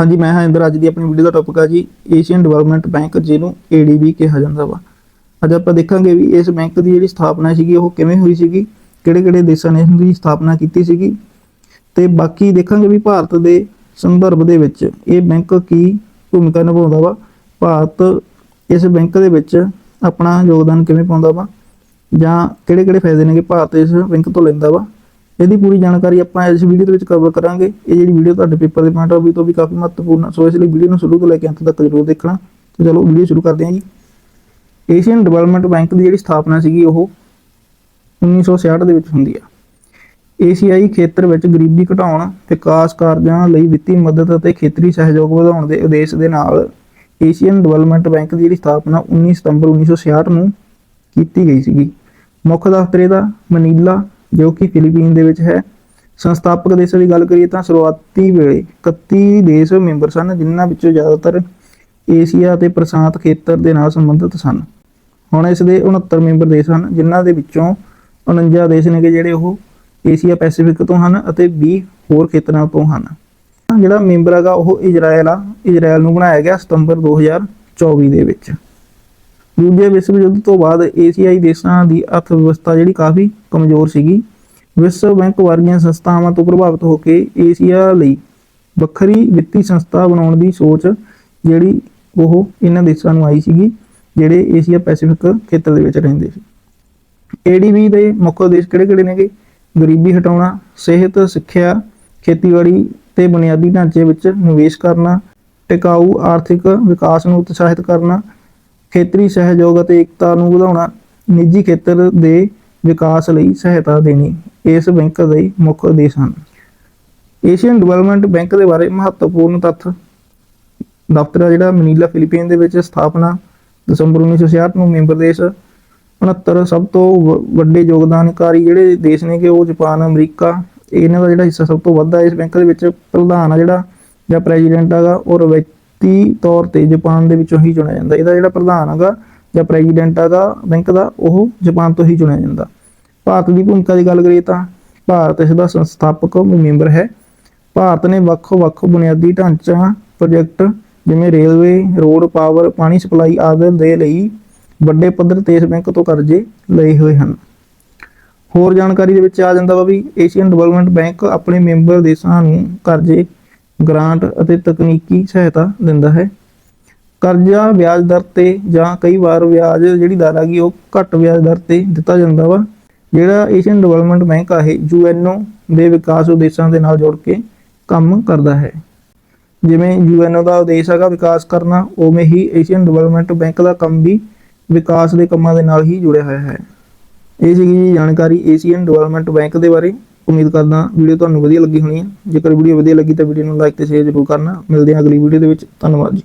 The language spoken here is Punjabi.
ਹਾਂਜੀ, ਮੈਂ ਹਾਂ ਇੰਦਰ, ਅੱਜ ਦੀ ਆਪਣੀ ਵੀਡੀਓ ਦਾ ਟੌਪਿਕ ਆ ਜੀ ਏਸ਼ੀਅਨ ਡਿਵੈਲਪਮੈਂਟ ਬੈਂਕ ਜਿਹਨੂੰ ਏਡੀਬੀ ਕਿਹਾ ਜਾਂਦਾ ਵਾ। ਅੱਜ ਆਪਾਂ ਦੇਖਾਂਗੇ ਵੀ ਇਸ ਬੈਂਕ ਦੀ ਜਿਹੜੀ ਸਥਾਪਨਾ ਸੀਗੀ, ਉਹ ਕਿਵੇਂ ਹੋਈ ਸੀਗੀ, ਕਿਹੜੇ-ਕਿਹੜੇ ਦੇਸ਼ਾਂ ਨੇ ਇਸ ਦੀ ਸਥਾਪਨਾ ਕੀਤੀ ਸੀਗੀ। ਤੇ ਬਾਕੀ ਦੇਖਾਂਗੇ ਵੀ ਭਾਰਤ ਦੇ ਸੰਦਰਭ ਦੇ ਵਿੱਚ ਇਹ ਬੈਂਕ ਕੀ ਭੂਮਿਕਾ ਨਿਭਾਉਂਦਾ ਵਾ। ਭਾਰਤ ਇਸ ਬੈਂਕ ਦੇ ਵਿੱਚ ਆਪਣਾ ਯੋਗਦਾਨ ਕਿਵੇਂ ਪਾਉਂਦਾ ਵਾ, ਜਾਂ ਕਿਹੜੇ-ਕਿਹੜੇ ਫਾਇਦੇ ਨੇ ਕਿ ਭਾਰਤ ਇਸ ਬੈਂਕ ਤੋਂ ਲੈਂਦਾ ਵਾ। ਇਹਦੀ ਪੂਰੀ ਜਾਣਕਾਰੀ ਆਪਾਂ ਇਸ ਵੀਡੀਓ ਦੇ ਵਿੱਚ ਕਵਰ ਕਰਾਂਗੇ। ਇਹ ਜਿਹੜੀ ਵੀਡੀਓ ਤੁਹਾਡੇ ਪੇਪਰ ਦੇ ਪੁਆਇੰਟ ਆਫ ਵੀ ਤੋਂ ਵੀ ਕਾਫੀ ਮਹੱਤਵਪੂਰਨ ਹੈ ਸੋ ਇਸ ਲਈ ਵੀਡੀਓ ਨੂੰ ਸ਼ੁਰੂ ਤੋਂ ਲੈ ਕੇ ਅੰਤ ਤੱਕ ਜ਼ਰੂਰ ਦੇਖਣਾ। ਤੇ ਚਲੋ ਵੀਡੀਓ ਸ਼ੁਰੂ ਕਰਦੇ ਹਾਂ ਜੀ। ਏਸ਼ੀਅਨ ਡਿਵੈਲਪਮੈਂਟ ਬੈਂਕ ਦੀ ਜਿਹੜੀ ਸਥਾਪਨਾ ਸੀਗੀ, ਉਹ 1966 ਦੇ ਵਿੱਚ ਹੁੰਦੀ ਆ। ਏਸ਼ੀਆਈ ਖੇਤਰ ਵਿੱਚ ਗਰੀਬੀ ਘਟਾਉਣ ਵਿਕਾਸ ਕਾਰਜਾਂ ਲਈ ਵਿੱਤੀ ਮਦਦ ਅਤੇ ਖੇਤਰੀ ਸਹਿਯੋਗ ਵਧਾਉਣ ਦੇ ਉਦੇਸ਼ ਦੇ ਨਾਲ ਏਸ਼ੀਅਨ ਡਿਵੈਲਪਮੈਂਟ ਬੈਂਕ ਦੀ ਜਿਹੜੀ ਸਥਾਪਨਾ 19 ਸਤੰਬਰ 1966 ਨੂੰ ਕੀਤੀ ਗਈ ਸੀਗੀ। ਮੁੱਖ ਦਫ਼ਤਰ ਇਹਦਾ ਮਨੀਲਾ ਜੋ ਕਿ ਫਿਲੀਪੀਨ ਦੇ ਵਿੱਚ ਹੈ। ਸੰਸਥਾਪਕ ਦੇਸ਼ਾਂ ਦੀ ਗੱਲ ਕਰੀਏ ਤਾਂ ਸ਼ੁਰੂਆਤੀ ਵੇਲੇ 31 ਦੇਸ਼ ਮੈਂਬਰ ਸਨ, ਜਿਨ੍ਹਾਂ ਵਿੱਚੋਂ ਜ਼ਿਆਦਾਤਰ ਏਸ਼ੀਆ ਅਤੇ ਪ੍ਰਸ਼ਾਂਤ ਖੇਤਰ ਦੇ ਨਾਲ ਸੰਬੰਧਿਤ ਸਨ। ਹੁਣ ਇਸ ਦੇ 69 ਮੈਂਬਰ ਦੇਸ਼ ਹਨ, ਜਿਨ੍ਹਾਂ ਦੇ ਵਿੱਚੋਂ 49 ਦੇਸ਼ ਨੇ ਕਿ ਜਿਹੜੇ ਉਹ ਏਸ਼ੀਆ ਪੈਸੀਫਿਕ ਤੋਂ ਹਨ ਅਤੇ 20 ਹੋਰ ਖੇਤਰਾਂ ਤੋਂ ਹਨ। ਜਿਹੜਾ ਮੈਂਬਰ ਹੈਗਾ ਉਹ ਇਜ਼ਰਾਈਲ ਆ। ਇਜ਼ਰਾਈਲ ਨੂੰ ਬਣਾਇਆ ਗਿਆ ਸਤੰਬਰ 2024 ਦੇ ਵਿੱਚ। ਦੂਜੇ ਵਿਸ਼ਵ ਯੁੱਧ ਤੋਂ ਬਾਅਦ ਏਸ਼ੀਆਈ ਦੇਸ਼ਾਂ ਦੀ ਅਰਥ ਵਿਵਸਥਾ ਜਿਹੜੀ ਕਾਫੀ ਕਮਜ਼ੋਰ ਸੀਗੀ। ਵਿਸ਼ਵ ਬੈਂਕ ਵਰਗੀਆਂ ਸੰਸਥਾਵਾਂ ਤੋਂ ਪ੍ਰਭਾਵਿਤ ਹੋ ਕੇ ਏਸ਼ੀਆ ਲਈ ਵੱਖਰੀ ਵਿੱਤੀ ਸੰਸਥਾ ਬਣਾਉਣ ਦੀ ਸੋਚ ਜਿਹੜੀ ਉਹ ਇਹਨਾਂ ਦੇਸ਼ਾਂ ਨੂੰ ਆਈ ਸੀਗੀ, ਜਿਹੜੇ ਏਸ਼ੀਆ ਪੈਸੀਫਿਕ ਖੇਤਰ ਦੇ ਵਿੱਚ ਰਹਿੰਦੇ ਸੀ। ਏਡੀਬੀ ਦੇ ਮੁੱਖ ਉਦੇਸ਼ ਕਿਹੜੇ-ਕਿਹੜੇ ਨੇਗੇ? ਗਰੀਬੀ ਹਟਾਉਣਾ, ਸਿਹਤ, ਸਿੱਖਿਆ, ਖੇਤੀਬਾੜੀ ਤੇ ਬੁਨਿਆਦੀ ਢਾਂਚੇ ਵਿੱਚ ਨਿਵੇਸ਼ ਕਰਨਾ, ਟਿਕਾਊ ਆਰਥਿਕ ਵਿਕਾਸ ਨੂੰ ਉਤਸ਼ਾਹਿਤ ਕਰਨਾ, ਖੇਤਰੀ ਸਹਿਯੋਗ ਅਤੇ ਏਕਤਾ ਨੂੰ ਵਧਾਉਣਾ, ਨਿੱਜੀ ਖੇਤਰ ਦੇ ਵਿਕਾਸ ਲਈ ਸਹਾਇਤਾ ਦੇਣੀ ਇਸ ਬੈਂਕ ਦੇ ਮੁੱਖ ਉਦੇਸ਼ ਹਨ। ਏਸ਼ੀਅਨ ਡਿਵੈਲਪਮੈਂਟ ਬੈਂਕ ਦੇ ਬਾਰੇ ਮਹੱਤਵਪੂਰਨ ਤੱਥ। ਦਫ਼ਤਰ ਆ ਜਿਹੜਾ ਮਨੀਲਾ ਫਿਲੀਪੀਨ ਦੇ ਵਿੱਚ ਸਥਾਪਨਾ, ਦਸੰਬਰ 1966 ਨੂੰ ਮੈਂਬਰ ਦੇਸ਼। 69 ਸਭ ਤੋਂ ਵ- ਵੱਡੇ ਯੋਗਦਾਨਕਾਰੀ ਜਿਹੜੇ ਦੇਸ਼ ਨੇ ਕਿ ਉਹ ਜਾਪਾਨ, ਅਮਰੀਕਾ, ਇਹਨਾਂ ਦਾ ਜਿਹੜਾ ਹਿੱਸਾ ਸਭ ਤੋਂ ਵੱਧ ਹੈ ਇਸ ਬੈਂਕ ਦੇ ਵਿੱਚ ਪ੍ਰਧਾਨ ਆ ਜਿਹੜਾ, ਜਾਂ ਪ੍ਰੈਜ਼ੀਡੈਂਟ ਹੈਗਾ, ਉਹ ਰਵਾਇਤੀ ਤੌਰ ਤੇ ਜਾਪਾਨ ਦੇ ਵਿੱਚੋਂ ਹੀ ਚੁਣਿਆ ਜਾਂਦਾ। ਇਹਦਾ ਜਿਹੜਾ ਪ੍ਰਧਾਨ ਹੈਗਾ ਜਾਂ ਪ੍ਰੈਜ਼ੀਡੈਂਟ ਦਾ, ਬੈਂਕ ਦਾ, ਉਹ ਜਾਪਾਨ ਤੋਂ ਹੀ ਚੁਣਿਆ ਜਾਂਦਾ। ਭਾਰਤ ਦੀ ਭੂਮਿਕਾ ਦੀ ਗੱਲ ਕਰੀਏ ਤਾਂ, ਭਾਰਤ ਇਸ ਦਾ ਸੰਸਥਾਪਕ ਮੈਂਬਰ ਹੈ। ਭਾਰਤ ਨੇ ਵੱਖ-ਵੱਖ ਬੁਨਿਆਦੀ ਢਾਂਚਾ ਪ੍ਰੋਜੈਕਟ ਜਿਵੇਂ ਰੇਲਵੇ ਰੋਡ ਪਾਵਰ ਪਾਣੀ ਸਪਲਾਈ ਆਦਿ ਦੇ ਲਈ ਵੱਡੇ ਪੱਧਰ ਤੇ ਇਸ ਬੈਂਕ ਤੋਂ ਕਰਜ਼ੇ ਲਏ ਹੋਏ ਹਨ। ਹੋਰ ਜਾਣਕਾਰੀ ਦੇ ਵਿੱਚ ਆ ਜਾਂਦਾ ਵਾ ਵੀ ਏਸ਼ੀਅਨ ਡਿਵੈਲਪਮੈਂਟ ਬੈਂਕ ਆਪਣੇ ਮੈਂਬਰ ਦੇਸ਼ਾਂ ਨੂੰ ਕਰਜ਼ੇ ਗ੍ਰਾਂਟ ਅਤੇ ਤਕਨੀਕੀ ਸਹਾਇਤਾ ਦਿੰਦਾ ਹੈ। ਕਰਜ਼ਾ ਵਿਆਜ ਦਰ ਤੇ ਜਾਂ ਕਈ ਵਾਰ ਵਿਆਜ ਜਿਹੜੀ ਦਰ ਹੈਗੀ ਉਹ ਘੱਟ ਵਿਆਜ ਦਰ ਤੇ ਦਿੱਤਾ ਜਾਂਦਾ ਵਾ। ਜਿਹੜਾ ਏਸ਼ੀਅਨ ਡਿਵੈਲਪਮੈਂਟ ਬੈਂਕ ਆ ਇਹ ਯੂਐਨਓ ਦੇ ਵਿਕਾਸ ਉਦੇਸ਼ਾਂ ਦੇ ਨਾਲ ਜੁੜ ਕੇ ਕੰਮ ਕਰਦਾ ਹੈ। ਜਿਵੇਂ ਯੂਐਨਓ ਦਾ ਉਦੇਸ਼ ਹੈਗਾ ਵਿਕਾਸ ਕਰਨਾ, ਉਵੇਂ ਹੀ ਏਸ਼ੀਅਨ ਡਿਵੈਲਪਮੈਂਟ ਬੈਂਕ ਦਾ ਕੰਮ ਵੀ ਵਿਕਾਸ ਦੇ ਕੰਮਾਂ ਦੇ ਨਾਲ ਹੀ ਜੁੜਿਆ ਹੋਇਆ ਹੈ। ਇਹ ਸੀਗੀ ਜੀ ਜਾਣਕਾਰੀ ਏਸ਼ੀਅਨ ਡਿਵੈਲਪਮੈਂਟ ਬੈਂਕ ਦੇ ਬਾਰੇ। ਉਮੀਦ ਕਰਦਾ ਵੀਡੀਓ ਤੁਹਾਨੂੰ ਵਧੀਆ ਲੱਗੀ ਹੋਣੀ ਹੈ। ਜੇਕਰ ਵੀਡੀਓ ਵਧੀਆ ਲੱਗੀ ਤਾਂ ਵੀਡੀਓ ਨੂੰ ਲਾਈਕ ਤੇ ਸ਼ੇਅਰ ਜ਼ਰੂਰ ਕਰਨਾ। ਮਿਲਦੇ ਹਾਂ ਅਗਲੀ ਵੀਡੀਓ ਦੇ ਵਿੱਚ। ਧੰਨਵਾਦ ਜੀ।